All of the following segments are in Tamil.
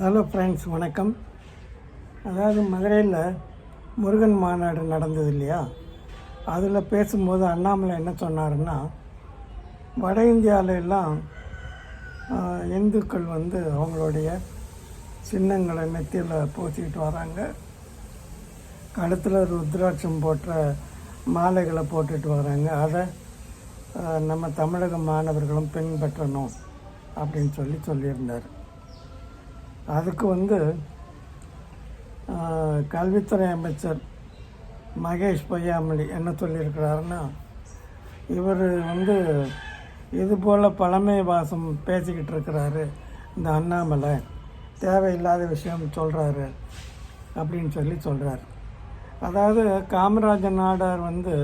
ஹலோ ஃப்ரெண்ட்ஸ் வணக்கம். அதாவது மதுரையில் முருகன் மாநாடு நடந்தது இல்லையா? அதில் பேசும்போது அண்ணாமலை என்ன சொன்னாருன்னா வட இந்தியாவில எல்லாம் இந்துக்கள் வந்து அவங்களுடைய சின்னங்களை நெத்தியில் பூசிக்கிட்டு வராங்க. கழுத்தில் ருத்ராட்சம் போட்ட மாலைகளை போட்டுட்டு வராங்க. அதை நம்ம தமிழக மாணவர்களும் பின்பற்றணும் அப்படின்னு சொல்லி சொல்லியிருந்தார். அதுக்கு வந்து கல்வித்துறை அமைச்சர் மகேஷ் பொய்யாமொழி என்ன சொல்லியிருக்கிறாருன்னா இவர் வந்து இது போல் பழமை வாசம் பேசிக்கிட்டு இருக்கிறாரு இந்த அண்ணாமலை. தேவையில்லாத விஷயம் சொல்கிறாரு அப்படின்னு சொல்லி சொல்கிறார் அதாவது காமராஜர் நாடார் வந்து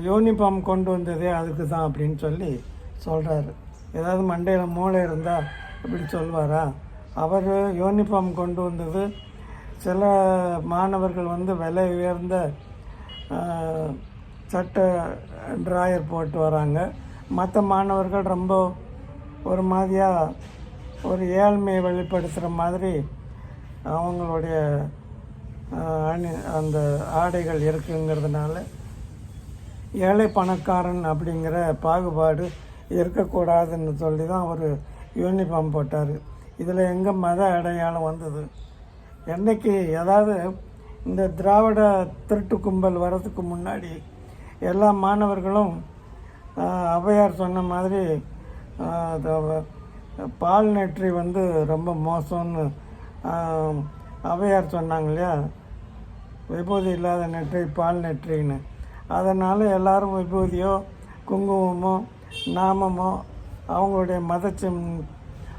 யூனிஃபார்ம் கொண்டு வந்ததே அதுக்கு தான் அப்படின்னு சொல்லி சொல்கிறாரு ஏதாவது மண்டையில் மூளை இருந்தால் இப்படி சொல்வாரா? அவர் யூனிஃபார்ம் கொண்டு வந்தது. சில மாணவர்கள் வந்து விலை உயர்ந்த சட்டை ட்ராயர் போட்டு வராங்க. மற்ற மாணவர்கள் ரொம்ப ஒரு மாதிரியாக ஒரு ஏழ்மையை வெளிப்படுத்துகிற மாதிரி அவங்களுடைய அணி அந்த ஆடைகள் இருக்குங்கிறதுனால ஏழை பணக்காரன் அப்படிங்கிற பாகுபாடு இருக்கக்கூடாதுன்னு சொல்லி தான் அவர் யூனிஃபார்ம் போட்டார். இதில் எங்கே மத அடையாளம் வந்தது? என்னைக்கு ஏதாவது இந்த திராவிட திருட்டு கும்பல் வர்றதுக்கு முன்னாடி எல்லா மாணவர்களும் ஆஹ், ஔவையார் சொன்ன மாதிரி பால் நெற்றி வந்து ரொம்ப மோசம்னு ஆஹ், ஔவையார் சொன்னாங்க இல்லையா? விபூதி இல்லாத நெற்றி பால் நெற்றின்னு. அதனால் எல்லோரும் விபூதியோ குங்குமமோ நாமமோ அவங்களுடைய மத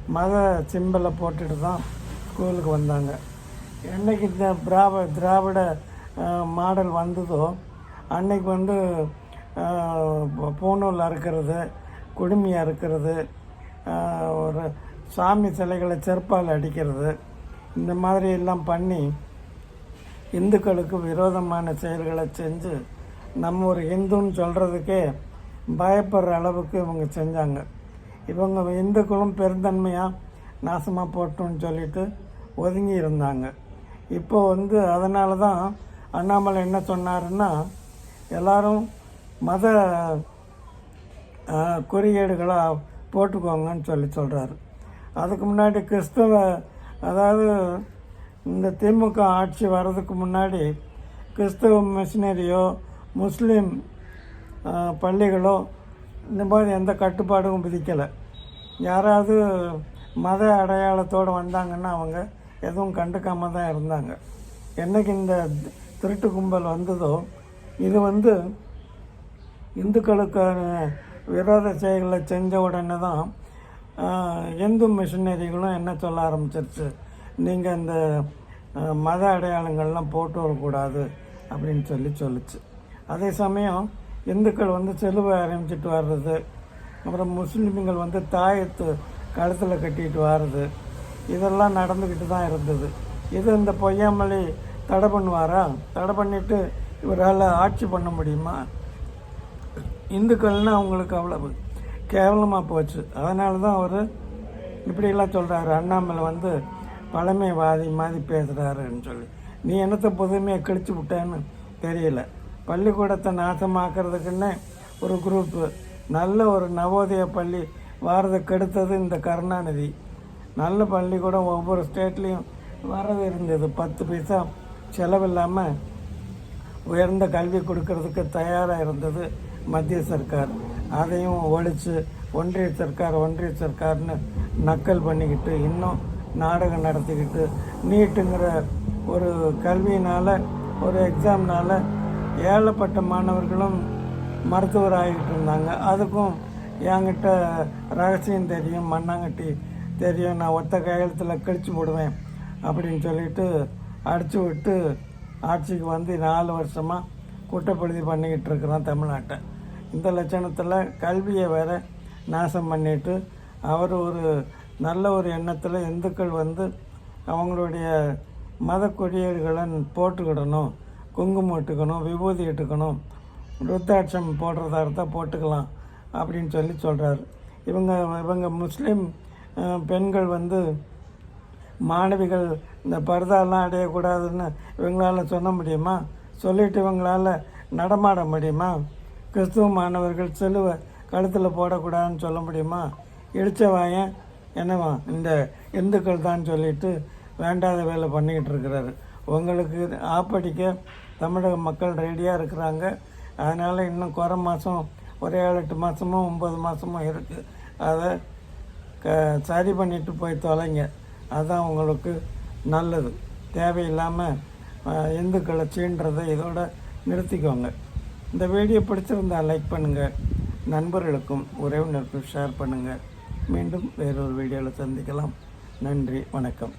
மத சிம்பலை போட்டுட்டு தான் ஸ்கூலுக்கு வந்தாங்க. என்னைக்கு இந்த திராவ திராவிட மாடல் வந்ததோ அன்னைக்கு வந்து அஹ், பூணூல் அறுக்கிறது குடுமி அறுக்கிறது ஒரு சாமி சிலைகளை செருப்பால் அடிக்கிறது இந்த மாதிரி எல்லாம் பண்ணி இந்துக்களுக்கு விரோதமான செயல்களை செஞ்சு நம்ம ஒரு இந்துன்னு சொல்கிறதுக்கே பயப்படுற அளவுக்கு இவங்க செஞ்சாங்க. இவங்க இந்துக்களும் பெருந்தன்மையாக நாசமாக போட்டோம்னு சொல்லிட்டு ஒதுங்கி இருந்தாங்க. இப்போ வந்து அதனால தான் அண்ணாமலை என்ன சொன்னாருன்னா எல்லாரும் மத குறியீடுகளாக போட்டுக்கோங்கன்னு சொல்லி சொல்கிறாரு அதுக்கு முன்னாடி கிறிஸ்தவ அதாவது இந்த திமுக ஆட்சி வர்றதுக்கு முன்னாடி கிறிஸ்தவ மிஷினரியோ முஸ்லீம் பள்ளிகளோ இந்த மாதிரி எந்த கட்டுப்பாடும் விதிக்கலை. யாராவது மத அடையாளத்தோடு வந்தாங்கன்னா அவங்க எதுவும் கண்டுக்காமல் தான் இருந்தாங்க. என்னைக்கு இந்த திருட்டு கும்பல் வந்ததோ இது வந்து இந்துக்களுக்கான விரோத செயல்களை செஞ்ச உடனே தான் இந்து மிஷினரிகளும் என்ன சொல்ல ஆரம்பிச்சிருச்சு? நீங்கள் இந்த மத அடையாளங்கள்லாம் போட்டு வரக்கூடாது அப்படின்னு சொல்லி சொல்லுச்சு. அதே சமயம் இந்துக்கள் வந்து செலுவை ஆரம்பிச்சிட்டு வர்றது அப்புறம் முஸ்லீம்கள் வந்து தாயத்து கழுத்தில் கட்டிட்டு வர்றது இதெல்லாம் நடந்துக்கிட்டு தான் இருந்தது. இது இந்த பொய்யாமலை தடை பண்ணுவாரா? தடை பண்ணிவிட்டு இவரால் ஆட்சி பண்ண முடியுமா? இந்துக்கள்னு அவங்களுக்கு அவ்வளவு கேவலமாக போச்சு. அதனால தான் அவர் இப்படியெல்லாம் சொல்கிறாரு அண்ணாமலை வந்து பழமைவாதி மாதிரி பேசுகிறாருன்னு சொல்லி. நீ என்னத்தை புதுமையை கிழிச்சு விட்டேன்னு தெரியல. பள்ளிக்கூடத்தை நாசமாக்குறதுக்குன்னே ஒரு குரூப்பு நல்ல ஒரு நவோதய பள்ளி வாரதை கெடுத்தது இந்த கருணாநிதி. நல்ல பள்ளிக்கூடம் ஒவ்வொரு ஸ்டேட்லேயும் வரது இருந்தது. பத்து பைசா செலவில்லாமல் உயர்ந்த கல்வி கொடுக்கறதுக்கு தயாராக இருந்தது மத்திய சர்க்கார். அதையும் ஒழித்து ஒன்றிய சர்க்கார் ஒன்றிய சர்க்கார்னு நக்கல் பண்ணிக்கிட்டு இன்னும் நாடகம் நடத்திக்கிட்டு நீட்டுங்கிற ஒரு கல்வியினால் ஒரு எக்ஸாம்னால் ஏழப்பட்ட மாணவர்களும் மருத்துவர் ஆகிட்டு இருந்தாங்க. அதுக்கும் என்கிட்ட ரகசியம் தெரியும் மண்ணாங்கட்டி தெரியும். நான் ஒத்த கையெழுத்தில் கிழிச்சு போடுவேன் அப்படின்னு சொல்லிட்டு அடிச்சு விட்டு ஆட்சிக்கு வந்து நாலு வருஷமாக குற்றப்படுத்தி பண்ணிக்கிட்டு இருக்கிறான் தமிழ்நாட்டை. இந்த லட்சணத்தில் கல்வியை வேற நாசம் பண்ணிட்டு அவர் ஒரு நல்ல ஒரு எண்ணத்தில் இந்துக்கள் வந்து அவங்களுடைய மத கொடியேடுகளை போட்டுக்கிடணும் குங்குமம் இட்டுக்கணும் விபூதி இட்டுக்கணும் ருத்தாட்சம் போடுறதா இருந்தால் போட்டுக்கலாம் அப்படின்னு சொல்லி சொல்கிறாரு இவங்க இவங்க முஸ்லீம் பெண்கள் வந்து மாணவிகள் இந்த பர்தாலாம் அடையக்கூடாதுன்னு இவங்களால் சொல்ல முடியுமா? சொல்லிட்டு இவங்களால நடமாட முடியுமா? கிறிஸ்துவ மாணவர்கள் சிலுவை கழுத்தில் போடக்கூடாதுன்னு சொல்ல முடியுமா? இடித்தவாயன் என்னவா? இந்த இந்துக்கள் தான் சொல்லிட்டு வேண்டாத வேலை பண்ணிக்கிட்டு இருக்கிறாரு. உங்களுக்கு ஆப்படிக்க தமிழக மக்கள் ரெடியாக இருக்கிறாங்க. அதனால் இன்னும் குறை மாதம் ஒரு ஏழு எட்டு மாதமும் ஒம்பது மாதமும் இருக்குது அதை க சரி பண்ணிட்டு போய் தொலைங்க. அதுதான் உங்களுக்கு நல்லது. தேவையில்லாமல் இந்துக்களை சீன்றதை இதோட நிறுத்திக்கோங்க. இந்த வீடியோ பிடிச்சிருந்தா லைக் பண்ணுங்கள் நண்பர்களுக்கும் உறவினருக்கும் ஷேர் பண்ணுங்கள் மீண்டும் வேறொரு வீடியோவில் சந்திக்கலாம். நன்றி வணக்கம்.